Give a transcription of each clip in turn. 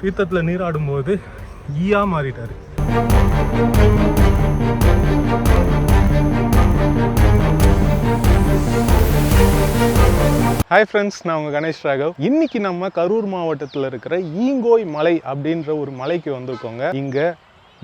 தீர்த்தத்தில் நீராடும் போது ஈயா மாறிட்டார். ஹாய் ஃப்ரெண்ட்ஸ் நான் உங்கள் கணேஷ் ராகவ். இன்னைக்கு நம்ம கரூர் மாவட்டத்தில் இருக்கிற ஈங்கோய் மலை அப்படின்ற ஒரு மலைக்கு வந்திருக்கோங்க. இங்கே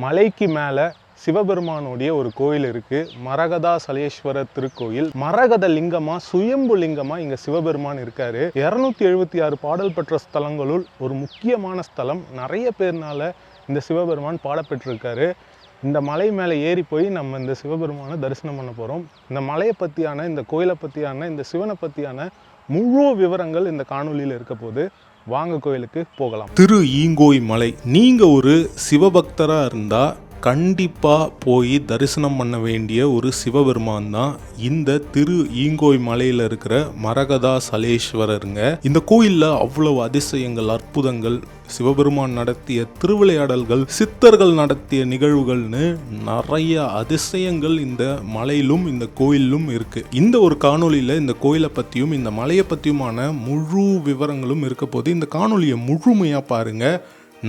மலைக்கு மேலே சிவபெருமானுடைய ஒரு கோயில் இருக்கு. மரகதா சலேஸ்வரர் திருக்கோயில். மரகத லிங்கமா சுயம்பு லிங்கமா இங்க சிவபெருமான் இருக்காரு. இருநூத்தி எழுபத்தி ஆறு பாடல் பெற்ற ஸ்தலங்களுள் ஒரு முக்கியமான ஸ்தலம். நிறைய பேர்னால இந்த சிவபெருமான் பாடப்பெற்றிருக்காரு. இந்த மலை மேலே ஏறி போய் நம்ம இந்த சிவபெருமானை தரிசனம் பண்ண போகிறோம் இந்த மலையை பற்றியான இந்த கோயிலை பற்றியான இந்த சிவனை பற்றியான முழு விவரங்கள் இந்த காணொலியில் இருக்க போது வாங்க கோயிலுக்கு போகலாம். திரு ஈங்கோய் மலை. நீங்கள் ஒரு சிவபக்தராக இருந்தால் கண்டிப்பாக போய் தரிசனம் பண்ண வேண்டிய ஒரு சிவபெருமான் தான் இந்த திரு ஈங்கோய் மலையில் இருக்கிற மரகதா சலேஸ்வரருங்க. இந்த கோயிலில் அவ்வளவு அதிசயங்கள் அற்புதங்கள் சிவபெருமான் நடத்திய திருவிளையாடல்கள் சித்தர்கள் நடத்திய நிகழ்வுகள்னு நிறைய அதிசயங்கள் இந்த மலையிலும் இந்த கோயிலும் இருக்கு. இந்த ஒரு காணொலியில் இந்த கோயிலை பற்றியும் இந்த மலையை பற்றியுமான முழு விவரங்களும் இருக்க போது இந்த காணொலியை முழுமையாக பாருங்க.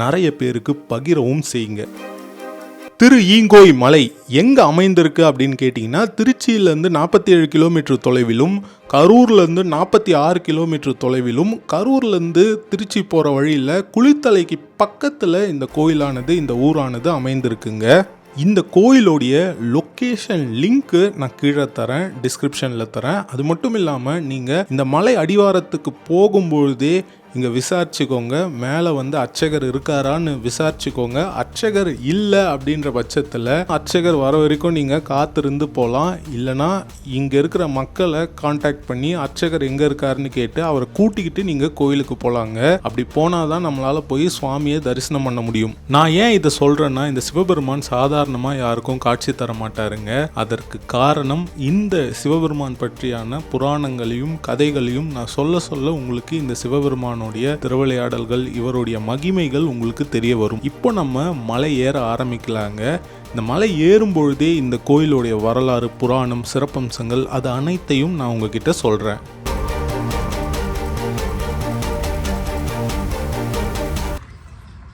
நிறைய பேருக்கு பகிரவும் செய்யுங்க. திரு ஈங்கோய் மலை எங்கே அமைந்திருக்கு அப்படின்னு கேட்டிங்கன்னா திருச்சியிலேருந்து நாற்பத்தி ஏழு கிலோமீட்டர் தொலைவிலும் கரூர்லேருந்து நாற்பத்தி ஆறு கிலோமீட்டர் தொலைவிலும் கரூர்லேருந்து திருச்சி போகிற வழியில் குளித்தலைக்கு பக்கத்தில் இந்த கோயிலானது இந்த ஊரானது அமைந்திருக்குங்க. இந்த கோயிலோடைய லொக்கேஷன் லிங்க்கு நான் கீழே தரேன் டிஸ்கிரிப்ஷனில் தரேன். அது மட்டும் இல்லாமல் நீங்கள் இந்த மலை அடிவாரத்துக்கு போகும்பொழுதே இங்கே விசாரிச்சுக்கோங்க மேலே வந்து அர்ச்சகர் இருக்காரான்னு விசாரிச்சுக்கோங்க. அர்ச்சகர் இல்லை அப்படின்ற பட்சத்தில் அர்ச்சகர் வர வரைக்கும் நீங்கள் காத்திருந்து போகலாம் இல்லைனா இங்கே இருக்கிற மக்களை காண்டாக்ட் பண்ணி அர்ச்சகர் எங்கே இருக்காருன்னு கேட்டு அவரை கூட்டிக்கிட்டு நீங்கள் கோயிலுக்கு போகலாங்க அப்படி போனால் தான் நம்மளால் போய் சுவாமியை தரிசனம் பண்ண முடியும். நான் ஏன் இதை சொல்கிறேன்னா இந்த சிவபெருமான் சாதாரணமாக யாருக்கும் காட்சி தர மாட்டாருங்க. அதற்கு காரணம் இந்த சிவபெருமான் பற்றியான புராணங்களையும் கதைகளையும் நான் சொல்ல சொல்ல உங்களுக்கு இந்த சிவபெருமானோடைய திருவிளையாடல்கள் இவருடைய மகிமைகள் உங்களுக்கு தெரிய வரும். இப்போ நம்ம மலை ஏற ஆரம்பிக்கலாங்க. இந்த மலை ஏறும் பொழுதே இந்த கோயிலுடைய வரலாறு புராணம் சிறப்பம்சங்கள் அது அனைத்தையும் நான் உங்ககிட்ட சொல்கிறேன்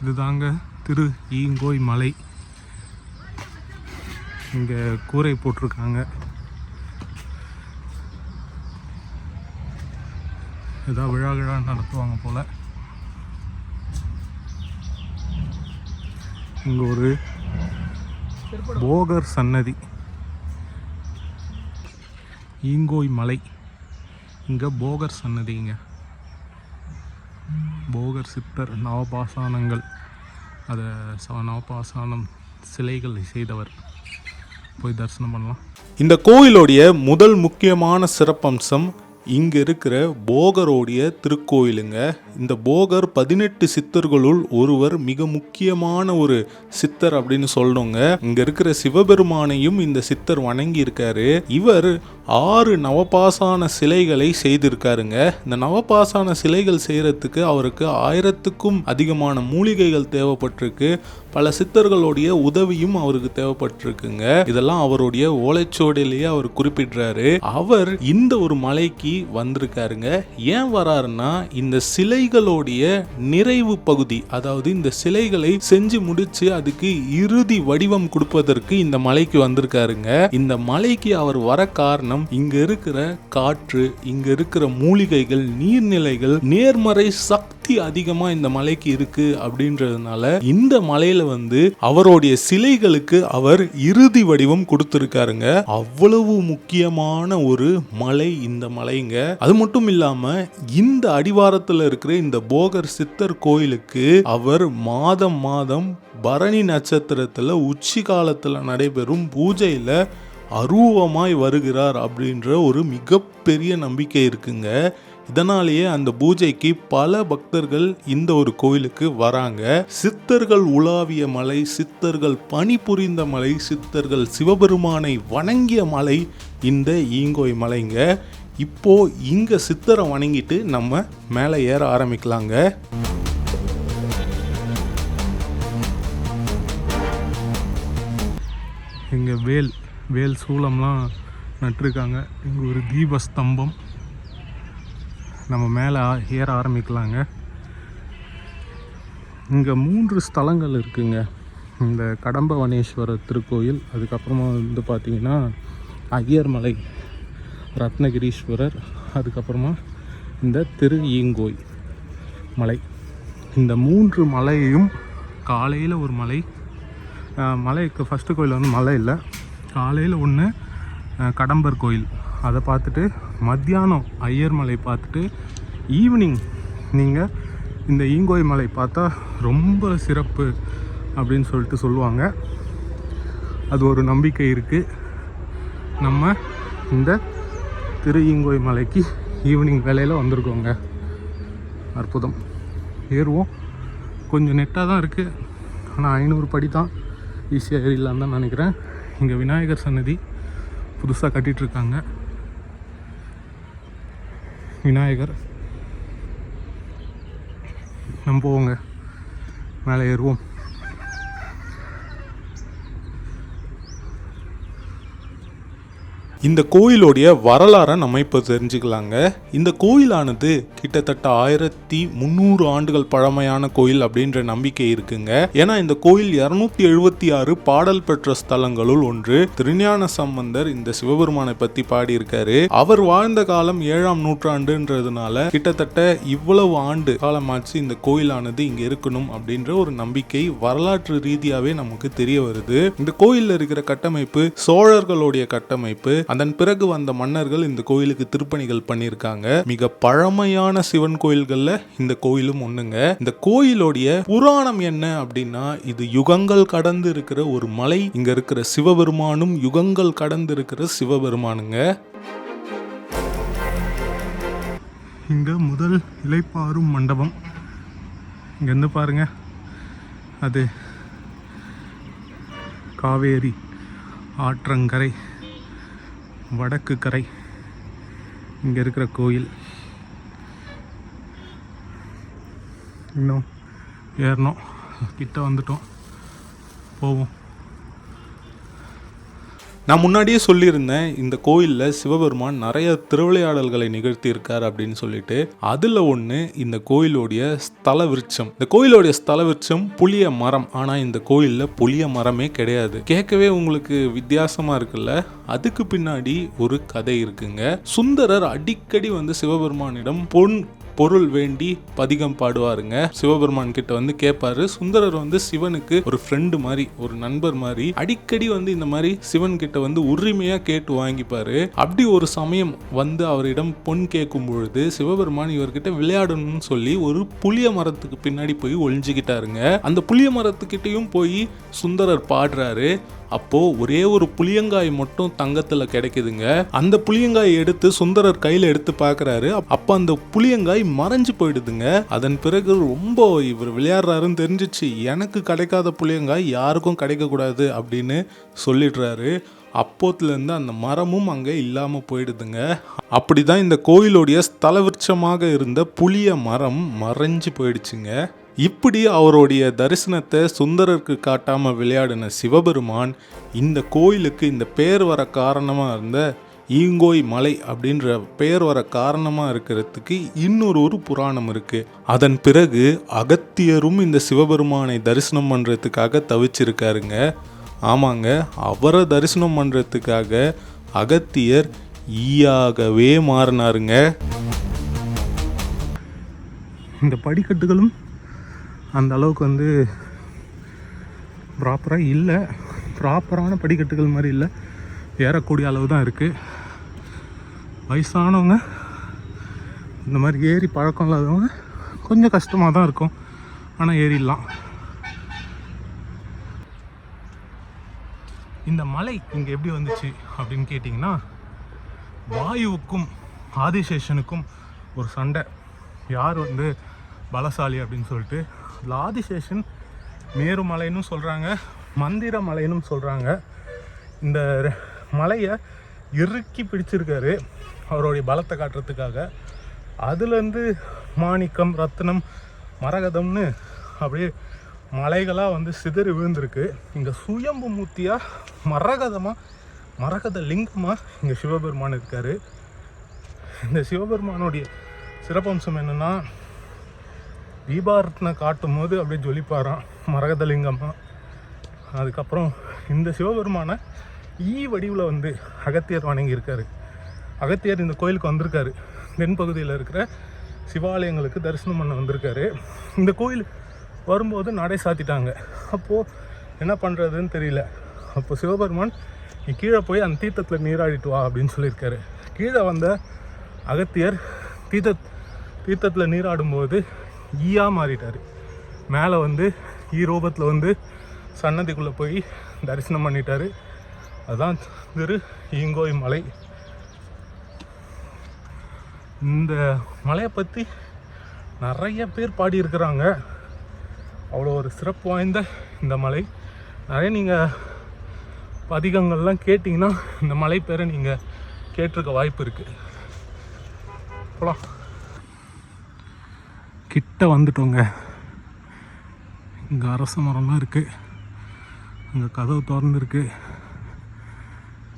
இதுதாங்க திரு ஈங்கோய் மலை. இங்கே கூரை போட்டிருக்காங்க. ஏதாவது விழா விழா நடத்துவாங்க போல் இங்கே ஒரு போகர் சன்னதி ஈங்கோய் மலை இங்கே போகர் சன்னதிங்க போகர் சித்தர் நவபாசானங்கள் அதை ச- நவபாசானம் சிலைகள் செய்தவர் போய் தரிசனம் பண்ணலாம் இந்த கோயிலுடைய முதல் முக்கியமான சிறப்பம்சம் இங்க இருக்கிற போகரோடைய திருக்கோயிலுங்க. இந்த போகர் பதினெட்டு சித்தர்களுள் ஒருவர் மிக முக்கியமான ஒரு சித்தர் அப்படின்னு சொல்லணுங்க. இங்க இருக்கிற சிவபெருமானையும் இந்த சித்தர் வணங்கி இருக்காரு இவர் ஆறு நவபாசான சிலைகளை செய்திருக்காருங்க. இந்த நவபாசான சிலைகள் செய்யறதுக்கு அவருக்கு ஆயிரத்துக்கும் அதிகமான மூலிகைகள் தேவைப்பட்டிருக்கு. பல சித்தர்களுடைய உதவியும் அவருக்கு தேவைப்பட்டிருக்குங்க. இதெல்லாம் அவருடைய ஓலைச்சோடையிலேயே அவர் குறிப்பிடுறாரு. அவர் இந்த ஒரு மலைக்கு வந்திருக்காருங்க. ஏன் வராருன்னா இந்த சிலை சிலைகளுடைய நிறைவு பகுதி அதாவது இந்த சிலைகளை செஞ்சு முடிச்சு அதுக்கு இறுதி வடிவம் கொடுப்பதற்கு இந்த மலைக்கு வந்திருக்காருங்க. இந்த மலைக்கு அவர் வர காரணம் இங்க இருக்கிற காற்று இங்க இருக்கிற மூலிகைகள் நீர்நிலைகள் நேர்மறை சக்தி அதிகமா இந்த மலைக்கு இருக்கு அப்படின்றதுனால இந்த மலையில வந்து அவருடைய சிலைகளுக்கு அவர் இறுதி வடிவம் கொடுத்திருக்காருங்க. அவ்வளவு முக்கியமான ஒரு மலை இந்த மலைங்க. அது மட்டும் இல்லாம இந்த அடிவாரத்துல இருக்கிற இந்த போகர் சித்தர் கோயிலுக்கு அவர் மாதம் மாதம் பரணி நட்சத்திரத்துல உச்சி காலத்துல நடைபெறும் பூஜையில அருவமாய் வருகிறார் அப்படின்ற ஒரு மிகப்பெரிய நம்பிக்கை இருக்குங்க. இதனாலேயே அந்த பூஜைக்கு பல பக்தர்கள் இந்த ஒரு கோயிலுக்கு வராங்க. சித்தர்கள் உலாவிய மலை சித்தர்கள் பணிபுரிந்த மலை சித்தர்கள் சிவபெருமானை வணங்கிய மலை இந்த ஈங்கோய் மலைங்க. இப்போ இங்க சித்தரை வணங்கிட்டு நம்ம மேலே ஏற ஆரம்பிக்கலாங்க. இங்கே வேல் வேல் சூளம்லாம் நட்டிருக்காங்க. இங்கே ஒரு தீப ஸ்தம்பம் நம்ம மேலே ஏற ஆரம்பிக்கலாங்க. இங்கே மூன்று ஸ்தலங்கள் இருக்குங்க. இந்த கடம்பவனேஸ்வரர் திருக்கோயில் அதுக்கப்புறமா வந்து பார்த்திங்கன்னா ஐயர்மலை ரத்னகிரீஸ்வரர் அதுக்கப்புறமா இந்த திரு ஈங்கோய் மலை. இந்த மூன்று மலையையும் காலையில் ஒரு மலை. மலைக்கு ஃபஸ்ட்டு கோயில் வந்து மலை இல்லை. காலையில் ஒன்று கடம்பர் கோயில். அதை பார்த்துட்டு மத்தியானம் ஐயர் மலை பார்த்துட்டு ஈவினிங் நீங்கள் இந்த ஈங்கோய் மலை பார்த்தா ரொம்ப சிறப்பு அப்படின்னு சொல்லிட்டு சொல்லுவாங்க. அது ஒரு நம்பிக்கை இருக்குது நம்ம இந்த திரு ஈங்கோய் மலைக்கு ஈவினிங் வேலையில் வந்திருக்கோங்க. அற்புதம். ஏறுவோம். கொஞ்சம் நெட்டாக தான் இருக்குது ஆனால் ஐநூறு படி தான் ஈஸியாக ஏறிடலான்னு தான் நினைக்கிறேன். இங்கே விநாயகர் சன்னதி புதுசாக கட்டிகிட்ருக்காங்க விநாயகர். நம்புவோங்க மேலே ஏறுவோம். இந்த கோயிலுடைய வரலாறை நம்ம இப்போ தெரிஞ்சுக்கலாங்க. இந்த கோயிலானது கிட்டத்தட்ட ஆயிரத்தி முந்நூறு ஆண்டுகள் பழமையான கோயில் அப்படின்ற நம்பிக்கை இருக்குங்க. ஏன்னா இந்த கோயில் இரநூத்தி எழுபத்தி ஆறு பாடல் பெற்ற ஸ்தலங்களுள் ஒன்று. திருஞான சம்பந்தர் இந்த சிவபெருமானை பத்தி பாடியிருக்காரு. அவர் வாழ்ந்த காலம் ஏழாம் நூற்றாண்டுன்றதுனால கிட்டத்தட்ட இவ்வளவு ஆண்டு காலமாச்சு இந்த கோயிலானது இங்க இருக்கணும் அப்படின்ற ஒரு நம்பிக்கை வரலாற்று ரீதியாவே நமக்கு தெரிய வருது. இந்த கோயிலில் இருக்கிற கட்டமைப்பு சோழர்களுடைய கட்டமைப்பு அதன் பிறகு வந்த மன்னர்கள் இந்த கோயிலுக்கு திருப்பணிகள் பண்ணியிருக்காங்க. மிக பழமையான சிவன் கோயில்கள்ல இந்த கோயிலும் ஒண்ணுங்க. இந்த கோயிலுடைய புராணம் என்ன அப்படின்னா இது யுகங்கள் கடந்து இருக்கிற ஒரு மலை இங்க இருக்கிற சிவபெருமானும் யுகங்கள் கடந்து இருக்கிற சிவபெருமானுங்க. இங்க முதல் இலைப்பாறும் மண்டபம். இங்கேருந்து பாருங்க. அது காவேரி ஆற்றங்கரை. வடக்கு கரை. இங்கே இருக்கிற கோயில். இன்னும் ஏறணும். கிட்ட வந்துட்டோம். போவோம். நான் முன்னாடியே சொல்லியிருந்தேன் இந்த கோயிலில் சிவபெருமான் நிறைய திருவிளையாடல்களை நிகழ்த்தியிருக்கார் அப்படின்னு சொல்லிட்டு. அதில் ஒன்று இந்த கோயிலுடைய ஸ்தல விருட்சம் இந்த கோயிலுடைய ஸ்தல விருட்சம் புளிய மரம். ஆனால் இந்த கோயிலில் புளிய மரமே கிடையாது. கேட்கவே உங்களுக்கு வித்தியாசமாக இருக்குல்ல? அதுக்கு பின்னாடி ஒரு கதை இருக்குங்க. சுந்தரர் அடிக்கடி வந்து சிவபெருமானிடம் பொன் பொருள் வேண்டி பதிகம் பாடுவாருங்க. சிவபெருமான் கிட்ட வந்து கேட்பாரு சுந்தரர் வந்து சிவனுக்கு ஒரு ஃப்ரெண்டு மாதிரி ஒரு நண்பர் மாதிரி அடிக்கடி வந்து இந்த மாதிரி சிவன் கிட்ட வந்து உரிமையா கேட்டு வாங்கிப்பாரு. அப்படி ஒரு சமயம் வந்து அவரிடம் பொன் கேட்கும் பொழுது சிவபெருமான் இவர்கிட்ட விளையாடணும்னு சொல்லி ஒரு புளிய மரத்துக்கு பின்னாடி போய் ஒளிஞ்சுக்கிட்டாருங்க. அந்த புளிய மரத்துக்கிட்டையும் போய் சுந்தரர் பாடுறாரு. அப்போது ஒரே ஒரு புளியங்காய் மட்டும் தங்கத்தில் கிடைக்குதுங்க. அந்த புளியங்காய் எடுத்து சுந்தரர் கையில் எடுத்து பார்க்குறாரு. அப்போ அந்த புளியங்காய் மறைஞ்சு போயிடுதுங்க. அதன் பிறகு ரொம்ப இவர் விளையாடுறாருன்னு தெரிஞ்சிச்சு. எனக்கு கிடைக்காத புளியங்காய் யாருக்கும் கிடைக்கக்கூடாது அப்படின்னு சொல்லிடுறாரு. அப்போத்துலேருந்து அந்த மரமும் அங்கே இல்லாமல் போயிடுதுங்க. அப்படி தான் இந்த கோயிலுடைய ஸ்தல விருட்சமாக இருந்த புளிய மரம் மறைஞ்சு போயிடுச்சுங்க. இப்படி அவருடைய தரிசனத்தை சுந்தரருக்கு காட்டாமல் விளையாடின சிவபெருமான் இந்த கோயிலுக்கு இந்த பேர் வர காரணமாக இருந்த ஈங்கோய் மலை அப்படின்ற பெயர் வர காரணமாக இருக்கிறதுக்கு இன்னொரு ஒரு புராணம் இருக்குது அதன் பிறகு அகத்தியரும் இந்த சிவபெருமானை தரிசனம் பண்ணுறதுக்காக தவிச்சிருக்காருங்க. ஆமாங்க அவரை தரிசனம் பண்ணுறதுக்காக அகத்தியர் ஈயாகவே மாறினாருங்க. இந்த படிக்கட்டுகளும் அந்த அளவுக்கு வந்து ப்ராப்பராக இல்லை. ப்ராப்பரான படிக்கட்டுகள் மாதிரி இல்லை. ஏறக்கூடிய அளவு தான் இருக்குது வயசானவங்க இந்த மாதிரி ஏறி பழக்கம் இல்லாதவங்க கொஞ்சம் கஷ்டமாக தான் இருக்கும். ஆனால் ஏறிடலாம். இந்த மலை இங்கே எப்படி வந்துச்சு அப்படின்னு கேட்டிங்கன்னா வாயுவுக்கும் ஆதிசேஷனுக்கும் ஒரு சண்டை. யார் வந்து பலசாலி அப்படின்னு சொல்லிட்டு லாதிசேஷன் ஆதிசேஷன் மேருமலைன்னு சொல்கிறாங்க மந்திர மலைன்னு சொல்கிறாங்க இந்த மலையை இறுக்கி பிடிச்சிருக்காரு அவருடைய பலத்தை காட்டுறதுக்காக. அதுலேருந்து மாணிக்கம் ரத்தினம் மரகதம்னு அப்படியே மலைகளாக வந்து சிதறி விழுந்திருக்கு. இங்கே சுயம்பு மூர்த்தியாக மரகதமாக மரகத லிங்கமாக இங்கே சிவபெருமான் இருக்கார். இந்த சிவபெருமானுடைய சிறப்பம்சம் என்னென்னா தீபாரத்தனை காட்டும் போது அப்படியே ஜொலிப்பாராம் மரகதலிங்கமாக அதுக்கப்புறம் இந்த சிவபெருமானை ஈ வடிவில் வந்து அகத்தியர் வணங்கியிருக்காரு. அகத்தியர் இந்த கோயிலுக்கு வந்திருக்காரு. தென்பகுதியில் இருக்கிற சிவாலயங்களுக்கு தரிசனம் பண்ண வந்திருக்காரு. இந்த கோயில் வரும்போது நடை சாத்திட்டாங்க. அப்போது என்ன பண்ணுறதுன்னு தெரியல. அப்போ சிவபெருமான் நீ கீழே போய் அந்த தீர்த்தத்தில் நீராடிட்டு வா அப்படின்னு சொல்லியிருக்காரு. கீழே வந்த அகத்தியர் தீர்த்த தீர்த்தத்தில் நீராடும்போது ஈயா மாறிட்டார். மேலே வந்து ஈ ரூபத்தில் வந்து சன்னதிக்குள்ளே போய் தரிசனம் பண்ணிட்டாரு. அதுதான் திரு ஈங்கோய் மலை. இந்த மலையை பற்றி நிறைய பேர் பாடியிருக்கிறாங்க. அவ்வளோ ஒரு சிறப்பு வாய்ந்த இந்த மலை. நிறைய நீங்கள் பதிகங்கள்லாம் கேட்டிங்கன்னா இந்த மலை பேரை நீங்கள் கேட்டிருக்க வாய்ப்பு இருக்குது போகலாம் கிட்ட வந்துட்டோங்க. இங்கே அரச மரம்லாம் இருக்குது இங்கே கதவு திறந்துருக்கு.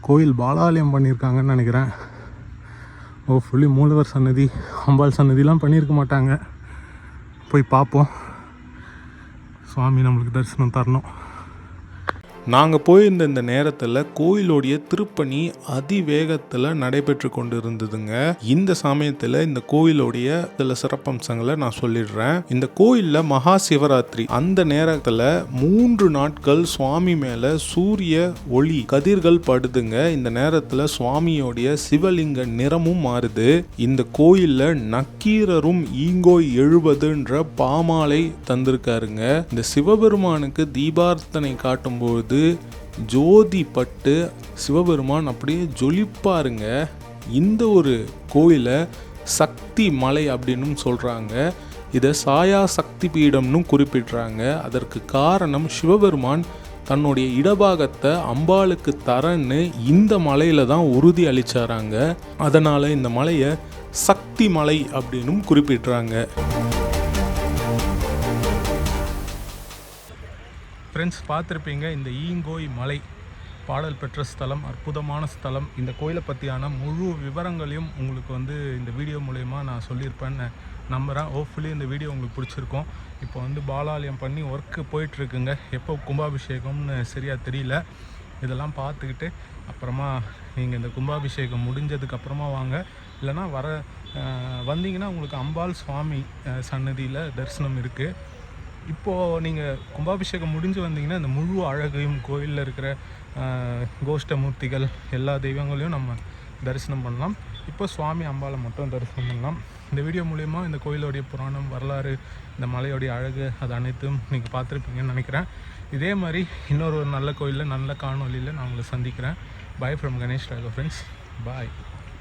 கோயில் பாலாலயம் பண்ணியிருக்காங்கன்னு நினைக்கிறேன். ஓ ஃபுல்லி மூலவர் சன்னதி அம்பாள் சன்னதிலாம் பண்ணியிருக்க மாட்டாங்க. போய் பார்ப்போம் சுவாமி நம்மளுக்கு தரிசனம் தரணும். நாங்கள் போயிருந்த இந்த நேரத்தில் கோயிலுடைய திருப்பணி அதிவேகத்தில் நடைபெற்று கொண்டு இருந்ததுங்க இந்த சமயத்தில் இந்த கோயிலுடைய சில சிறப்பம்சங்களை நான் சொல்லிடுறேன். இந்த கோயிலில் மகா சிவராத்திரி. அந்த நேரத்தில் மூன்று நாட்கள் சுவாமி மேலே சூரிய ஒளி கதிர்கள் படுதுங்க. இந்த நேரத்தில் சுவாமியோடைய சிவலிங்க நிறமும் மாறுது. இந்த கோயிலில் நக்கீரரும் ஈங்கோய் எழுபதுன்ற பாமாலை தந்திருக்காருங்க. இந்த சிவபெருமானுக்கு தீபார்த்தனை காட்டும்போது ஜோதி பட்டு சிவபெருமான் அப்படியே ஜொலிப்பாருங்க. இந்த ஒரு கோயிலை சக்தி மலை அப்படின்னு சொல்கிறாங்க இதை சாயா சக்தி பீடம்னு குறிப்பிடுறாங்க. அதற்கு காரணம் சிவபெருமான் தன்னுடைய இடபாகத்தை அம்பாளுக்கு தரன்னு இந்த மலையில தான் உறுதி அளிச்சாராங்க. அதனால் இந்த மலையை சக்தி மலை அப்படின்னும் குறிப்பிடுறாங்க. ஃப்ரெண்ட்ஸ் பார்த்துருப்பீங்க இந்த ஈங்கோய் மலை. பாடல் பெற்ற ஸ்தலம் அற்புதமான ஸ்தலம். இந்த கோயிலை பற்றியான முழு விவரங்களையும் உங்களுக்கு வந்து இந்த வீடியோ மூலயமா நான் சொல்லியிருப்பேன்னு நம்புகிறேன் ஹோப்ஃபுல்லி இந்த வீடியோ உங்களுக்கு பிடிச்சிருக்கும். இப்போ வந்து பாலாலயம் பண்ணி ஒர்க்கு போயிட்டுருக்குங்க. எப்போ கும்பாபிஷேகம்னு சரியாக தெரியல. இதெல்லாம் பார்த்துக்கிட்டு அப்புறமா நீங்கள் இந்த கும்பாபிஷேகம் முடிஞ்சதுக்கப்புறமா வாங்க. இல்லைனா வர வந்தீங்கன்னா உங்களுக்கு அம்பாள் சுவாமி சன்னதியில் தரிசனம் இருக்குது இப்போது நீங்கள் கும்பாபிஷேகம் முடிஞ்சு வந்தீங்கன்னா இந்த முழு அழகையும் கோயிலில் இருக்கிற கோஷ்ட மூர்த்திகள் எல்லா தெய்வங்களையும் நம்ம தரிசனம் பண்ணலாம். இப்போ சுவாமி அம்பாவை மட்டும் தரிசனம் பண்ணலாம். இந்த வீடியோ மூலயமா இந்த கோயிலோடைய புராணம் வரலாறு இந்த மலையோடைய அழகு அது அனைத்தும் நீங்கள் பார்த்துருப்பீங்கன்னு நினைக்கிறேன். இதே மாதிரி இன்னொரு ஒரு நல்ல கோயிலில் நல்ல காணொலியில் நான் உங்களை சந்திக்கிறேன். Bye from Ganesh Raghav friends bye